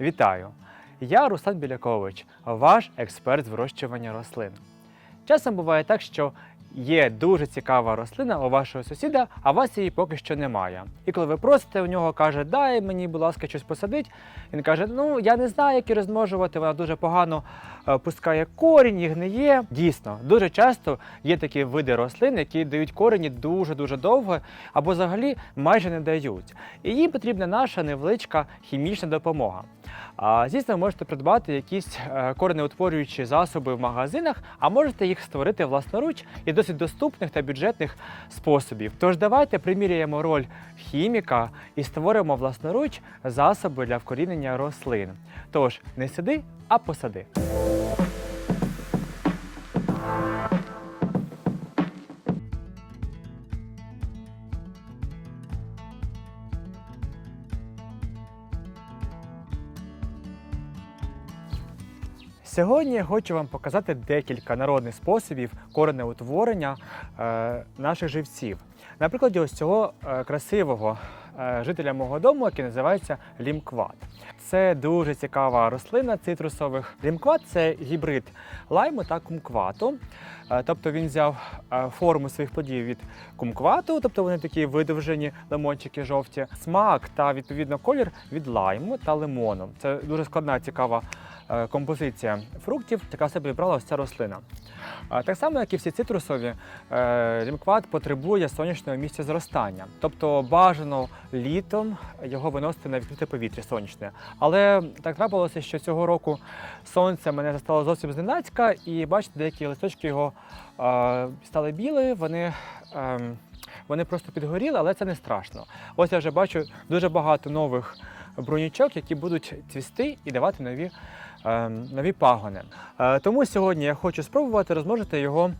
Вітаю! Я Руслан Білякович, ваш експерт з вирощування рослин. Часом буває так, що є дуже цікава рослина у вашого сусіда, а у вас її поки що немає. І коли ви просите у нього, каже, дай мені, будь ласка, щось посадить. Він каже: Ну я не знаю, як її розмножувати, вона дуже погано е, пускає корінь і гниє. Дійсно, дуже часто є такі види рослин, які дають корені дуже дуже довго або взагалі майже не дають. І їм потрібна наша невеличка хімічна допомога. А, звісно, можете придбати якісь е, коренеутворюючі засоби в магазинах, а можете їх створити власноруч і досить доступних та бюджетних способів. Тож давайте приміряємо роль хіміка і створимо власноруч засоби для вкорінення рослин. Тож не сиди, а посади. Сьогодні я хочу вам показати декілька народних способів коренеутворення е, наших живців. На прикладі ось цього е, красивого е, жителя мого дому, який називається лімкват. Це дуже цікава рослина цитрусових. Лімкват це гібрид лайму та кумквату. Е, тобто він взяв форму своїх плодів від кумквату, тобто вони такі видовжені лимончики жовті, смак та відповідно колір від лайму та лимону. Це дуже складна цікава композиція фруктів, яка себе вибрала ось ця рослина. Так само, як і всі цитрусові, е, лімкват потребує сонячного місця зростання. Тобто бажано літом його виносити на відкрите повітря сонячне. Але так трапилося, що цього року сонце мене застало зовсім зненацька, і бачите, деякі листочки його е, стали білі, вони. ем, вони просто підгоріли, але це не страшно. Ось я вже бачу дуже багато нових брунічок, які будуть цвісти і давати нові, е, нові пагони. Е, тому сьогодні я хочу спробувати розмножити його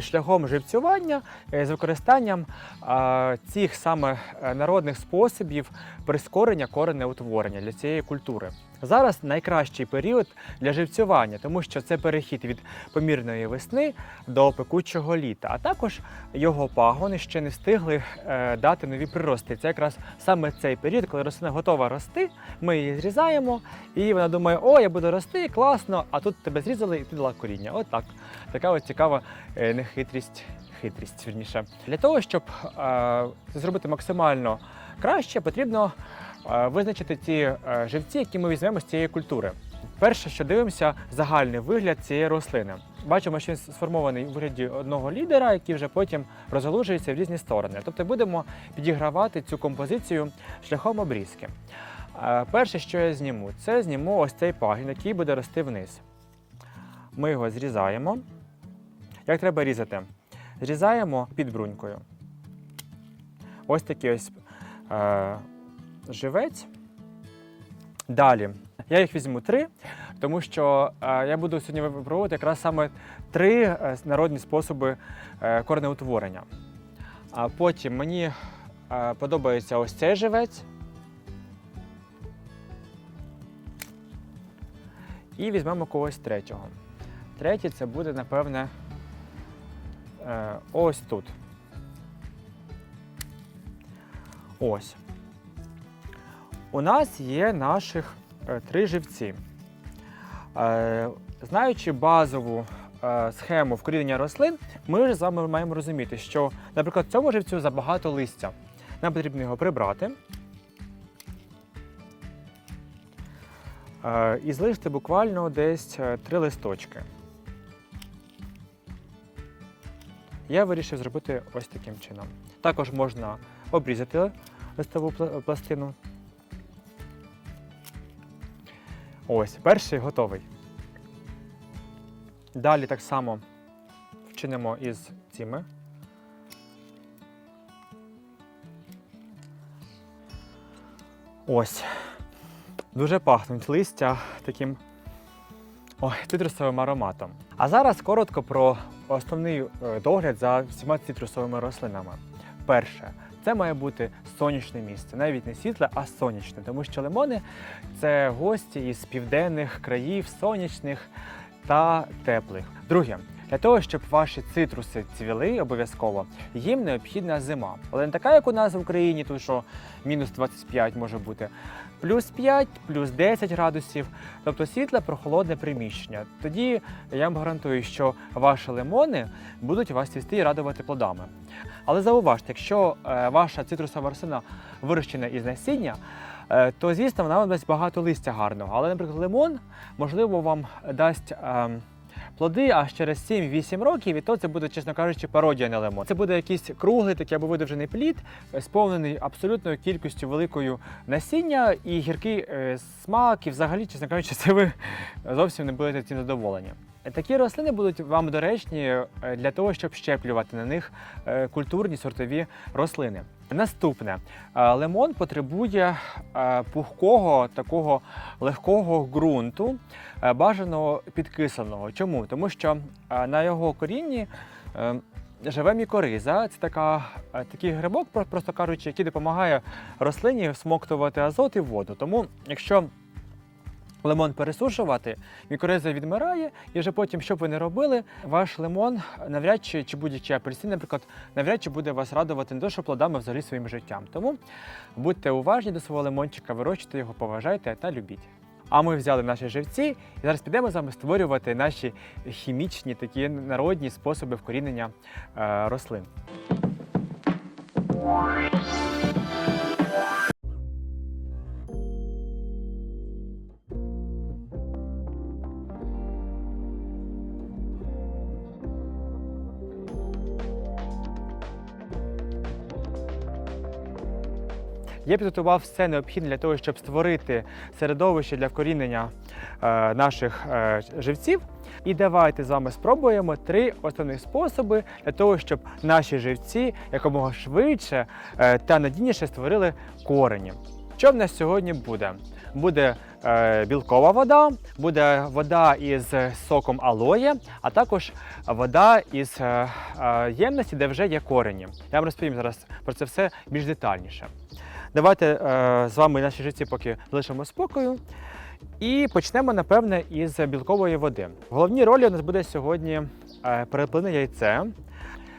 шляхом живцювання е, з використанням е, цих саме народних способів прискорення коренеутворення для цієї культури. Зараз найкращий період для живцювання, тому що це перехід від помірної весни до пекучого літа. А також його пагони ще не встигли дати нові прирости. Це якраз саме цей період, коли рослина готова рости. Ми її зрізаємо, і вона думає, о, я буду рости, класно, а тут тебе зрізали і ти дала коріння. От. Така от цікава е, нехитрість, хитрість вірніше. Для того, щоб е, це зробити максимально краще, потрібно е, визначити ті живці, які ми візьмемо з цієї культури. Перше, що дивимося, загальний вигляд цієї рослини. Бачимо, що він сформований у вигляді одного лідера, який вже потім розгалужується в різні сторони. Тобто будемо підігравати цю композицію шляхом обрізки. Перше, що я зніму, це зніму ось цей пагін, який буде рости вниз. Ми його зрізаємо. Як треба різати? Зрізаємо під брунькою. Ось такий ось е, живець. Далі. Я їх візьму три, тому що е, я буду сьогодні випробувати якраз саме три е, народні способи е, коренеутворення. А потім мені е, подобається ось цей живець. І візьмемо когось третього. Третій це буде, напевне, е, ось тут. Ось. У нас є наших е, три живці. Е, знаючи базову схему вкорінення рослин, ми вже з вами маємо розуміти, що, наприклад, цьому живцю забагато листя. Нам потрібно його прибрати. І залишити буквально десь е, три листочки. Я вирішив зробити ось таким чином. Також можна обрізати листову пластину. Ось, перший готовий. Далі так само вчинимо із цими. Ось. Дуже пахнуть листя таким ой, цитрусовим ароматом. А зараз коротко про основний е, догляд за всіма цитрусовими рослинами. Перше, це має бути сонячне місце, навіть не світле, а сонячне, тому що лимони це гості із південних країв, сонячних та теплих. Друге, Для того, щоб ваші цитруси цвіли обов'язково, їм необхідна зима. Але не така, як у нас в Україні, тут що мінус 25 може бути, плюс 5, плюс 10 градусів, тобто світле прохолодне приміщення. Тоді я вам гарантую, що ваші лимони будуть вас цвісти і радувати плодами. Але зауважте, якщо е, ваша цитрусова рослина вирощена із насіння, е, то звісно вона вам дасть багато листя гарного. Але, наприклад, лимон, можливо, вам дасть. Плоди аж через 7-8 років, і то це буде, чесно кажучи, пародія на лимон. Це буде якийсь круглий такий або видовжений плід, е, сповнений абсолютною кількістю великою насіння і гіркий е, смак, і взагалі, чесно кажучи, це ви зовсім не будете цим задоволені. Такі рослини будуть вам доречні е, для того, щоб щеплювати на них е, культурні сортові рослини. Наступне Е, лимон потребує пухкого такого легкого ґрунту, е, бажано підкисленого. Чому? Тому що на його корінні живе мікориза. Це така, такий грибок, просто кажучи, який допомагає рослині всмоктувати азот і воду. Тому, якщо лимон пересушувати, мікориза відмирає, і вже потім, що б ви не робили, ваш лимон навряд чи, чи будь-який апельсин, наприклад, навряд чи буде вас радувати не то, плодами взагалі своїм життям. Тому будьте уважні до свого лимончика, вирощуйте його, поважайте та любіть. А ми взяли наші живці і зараз підемо з вами створювати наші хімічні такі народні способи вкорінення е, рослин. Я підготував все необхідне для того, щоб створити середовище для вкорінення е, наших е, живців. І давайте з вами спробуємо три основних способи для того, щоб наші живці якомога швидше е, та надійніше створили корені. Що в нас сьогодні буде? Буде білкова вода, буде вода із соком алоє, а також вода із ємності, де вже є корені. Я вам розповім зараз про це все більш детальніше. Давайте е, з вами наші живці поки залишимо спокою. І почнемо, напевне, із білкової води. В головній ролі у нас буде сьогодні е, переплине яйце.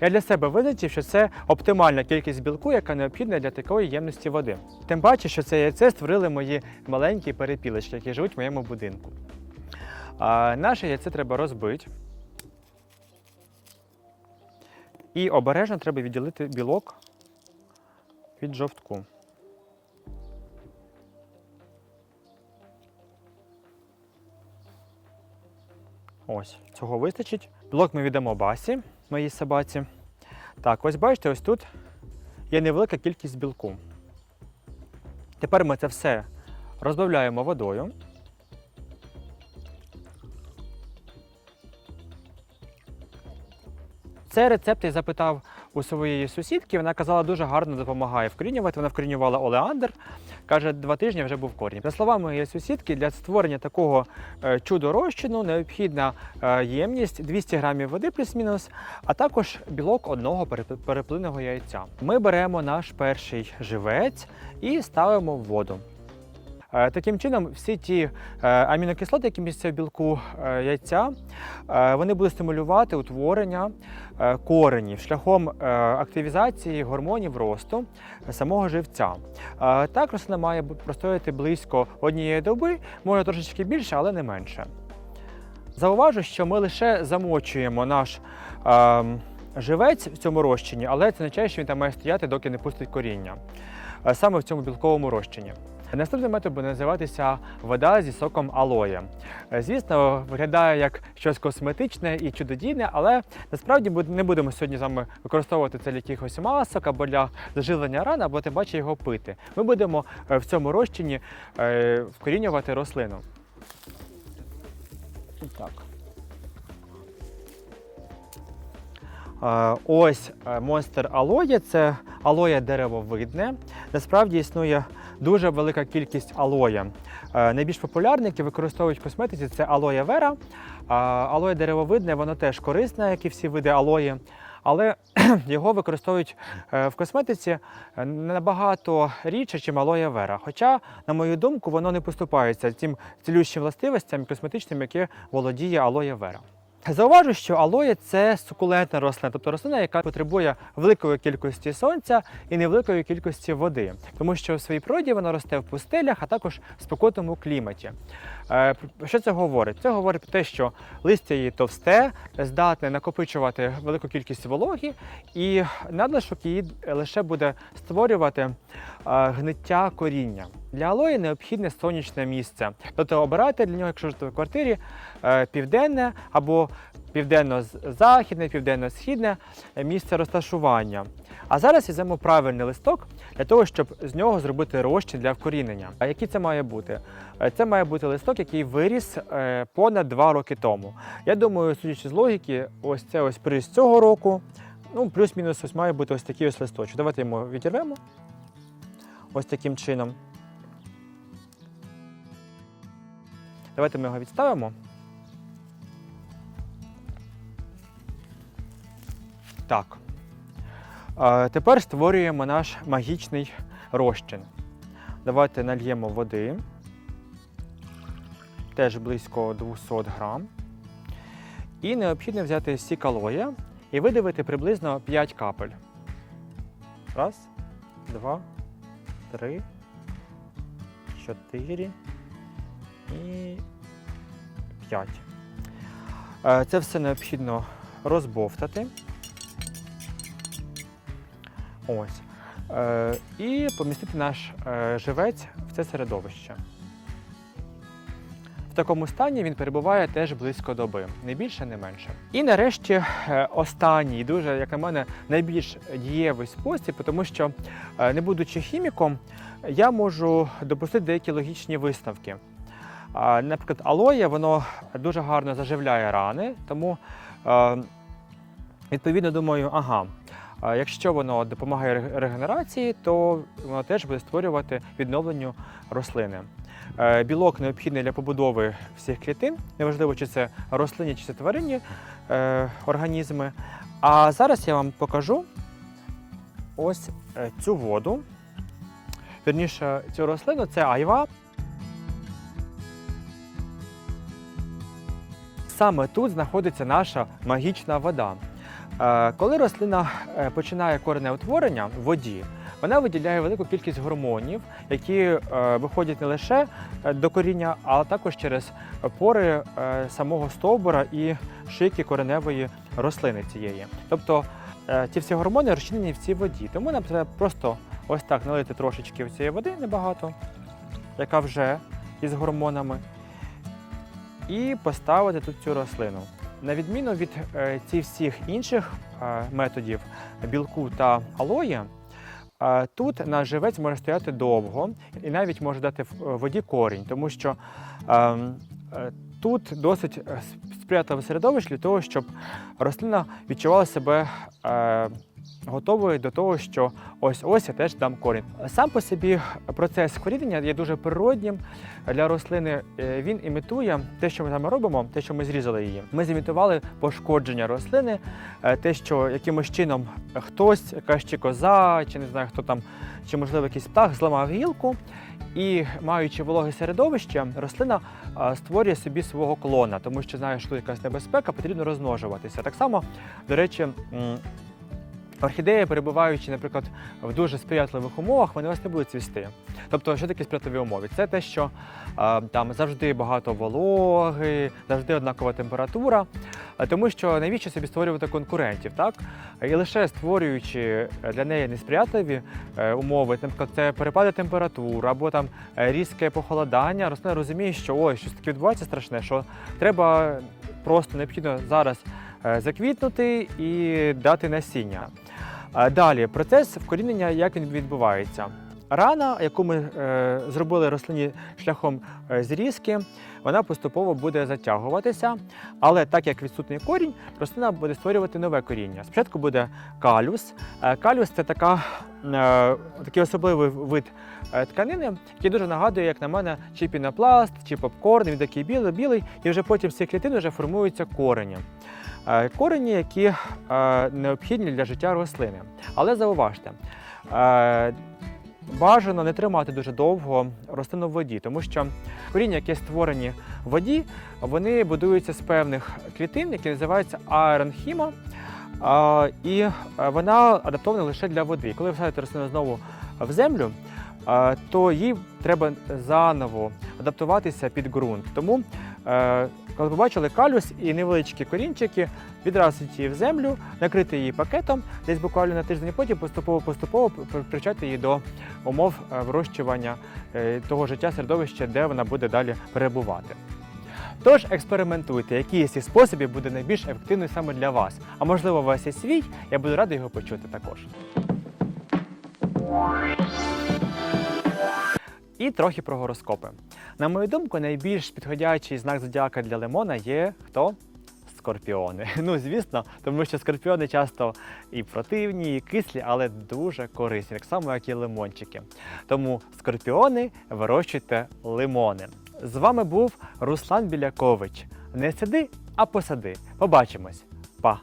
Я для себе визначив, що це оптимальна кількість білку, яка необхідна для такої ємності води. Тим паче, що це яйце створили мої маленькі перепілочки, які живуть в моєму будинку. А, наше яйце треба розбити. І обережно треба відділити білок від жовтку. Ось, цього вистачить. Білок ми віддамо басі, моїй собаці. Так, ось бачите, ось тут є невелика кількість білку. Тепер ми це все розбавляємо водою. Цей рецепт я запитав у своєї сусідки. Вона казала, дуже гарно допомагає вкорінювати. Вона вкорінювала олеандр. Каже, два тижні вже був корінь. За словами моєї сусідки, для створення такого е, чудо-розчину необхідна е, ємність 200 грамів води плюс-мінус, а також білок одного переп- переплинного яйця. Ми беремо наш перший живець і ставимо в воду. Е, Таким чином, всі ті е, амінокислоти, які містяться в білку е, яйця, вони будуть стимулювати утворення коренів шляхом активізації гормонів росту самого живця. Так рослина має простояти близько однієї доби, може трошечки більше, але не менше. Зауважу, що ми лише замочуємо наш е, живець в цьому розчині, але це означає, що він там має стояти, доки не пустить коріння. Саме в цьому білковому розчині. Наступний метод буде називатися вода зі соком алоє. Е, Звісно, виглядає як щось косметичне і чудодійне, але насправді не будемо сьогодні з вами використовувати це для якихось масок або для заживлення ран, або тим паче його пити. Ми будемо е, в цьому розчині е, вкорінювати рослину. Так. Ось монстр алоє це алоє деревовидне. Насправді існує дуже велика кількість алоє. Е, Найбільш популярне, яке використовують в косметиці, це алоє вера. А Алоє деревовидне, воно теж корисне, як і всі види алої. Але його використовують е, в косметиці е, набагато рідше, ніж алоє вера. Хоча, на мою думку, воно не поступається тим цілющим властивостям косметичним, яке володіє алоє вера. Зауважу, що алоє це сукулентна рослина, тобто рослина, яка потребує великої кількості сонця і невеликої кількості води, тому що в своїй природі вона росте в пустелях, а також в спекотному кліматі. Е, Що це говорить? Це говорить про те, що листя її товсте, здатне накопичувати велику кількість вологі, і надлишок її лише буде створювати е, гниття коріння. Для алої необхідне сонячне місце. Тобто обирайте для нього, якщо живете в квартирі, е, південне або південно-західне, південно-східне місце розташування. А зараз візьмемо правильний листок для того, щоб з нього зробити розчин для вкорінення. А який це має бути? Е, Це має бути листок, який виріс е, понад два роки тому. Я думаю, судячи з логіки, ось це ось приріс цього року. Ну, плюс-мінус ось має бути ось такий ось листочок. Давайте його відірвемо. Ось таким чином. Давайте ми його відставимо. Так. Тепер створюємо наш магічний розчин. Давайте нальємо води. Теж близько 200 грам. І необхідно взяти сік алоя і видавити приблизно 5 капель. Раз, два, три, чотири і п'ять. Е, Це все необхідно розбовтати. Ось. Е, і помістити наш е, живець в це середовище. В такому стані він перебуває теж близько доби, не більше, не менше. І нарешті останній, дуже, як на мене, найбільш дієвий спосіб, тому що, не будучи хіміком, я можу допустити деякі логічні висновки. Наприклад, алоє воно дуже гарно заживляє рани, тому е, відповідно думаю, ага. Якщо воно допомагає регенерації, то воно теж буде створювати відновленню рослини. Е, Білок необхідний для побудови всіх клітин, неважливо, чи це рослинні, чи це тваринні е, організми. А зараз я вам покажу ось цю воду. Вірніше, цю рослину це айва. Саме тут знаходиться наша магічна вода. Е, Коли рослина е, починає коренеутворення в воді, вона виділяє велику кількість гормонів, які е, виходять не лише до коріння, а також через пори самого стовбура і шийки кореневої рослини цієї. Тобто ці всі гормони розчинені в цій воді. Тому нам треба просто ось так налити трошечки цієї води, небагато, яка вже із гормонами, і поставити тут цю рослину. На відміну від е, цих всіх інших е, методів білку та алої, е, тут наш живець може стояти довго і навіть може дати воді корінь, тому що тут досить сприятливе середовище для того, щоб рослина відчувала себе е, готовою до того, що ось ось я теж дам корінь. Сам по собі процес корінення є дуже природнім для рослини. Е, Він імітує те, що ми там робимо, те, що ми зрізали її. Ми зімітували пошкодження рослини, е, те, що якимось чином хтось, якась чи коза, чи не знаю хто там, чи можливо якийсь птах зламав гілку. І маючи вологе середовище, рослина створює собі свого клона, тому що знає, що якась небезпека, потрібно розмножуватися. Так само, до речі, орхідеї, перебуваючи, наприклад, в дуже сприятливих умовах, вони вас не будуть цвісти. Тобто, що таке сприятливі умови? Це те, що а, там завжди багато вологи, завжди однакова температура. Тому що навіщо собі створювати конкурентів, так? І лише створюючи для неї несприятливі е, умови, наприклад, це перепади температур або там е, різке похолодання, рослина розуміє, що ой, щось таке відбувається страшне, що треба просто необхідно зараз е, заквітнути і дати насіння. Е, Далі процес вкорінення, як він відбувається. Рана, яку ми е, зробили рослині шляхом е, зрізки, вона поступово буде затягуватися, але так як відсутній корінь, рослина буде створювати нове коріння. Спочатку буде калюс. Е, калюс це така, такий особливий вид тканини, який дуже нагадує, як на мене, чи пінопласт, чи попкорн. Він такий білий, білий, і вже потім з цих клітин вже формуються корені. Корені, які необхідні для життя рослини. Але зауважте, бажано не тримати дуже довго рослину в воді, тому що коріння, які створені в воді, вони будуються з певних клітин, які називаються аеронхіма. І е, вона адаптована лише для води. Коли ви садите рослину знову в землю, то їй треба заново адаптуватися під ґрунт. Тому, е, коли побачили калюс і невеличкі корінчики, відразу її в землю, накрити її пакетом десь буквально на тиждень, потім поступово-поступово привчати її до умов е, вирощування е, того життя середовища, де вона буде далі перебувати. Тож експериментуйте, який з цих способів буде найбільш ефективний саме для вас. А можливо, у вас є свій, я буду радий його почути також. І трохи про гороскопи. На мою думку, найбільш підходящий знак зодіака для лимона є хто? Скорпіони. Ну, звісно, тому що скорпіони часто і противні, і кислі, але дуже корисні, так само, як і лимончики. Тому скорпіони вирощуйте лимони. З вами був Руслан Білякович. Не сиди, а посади. Побачимось. Па!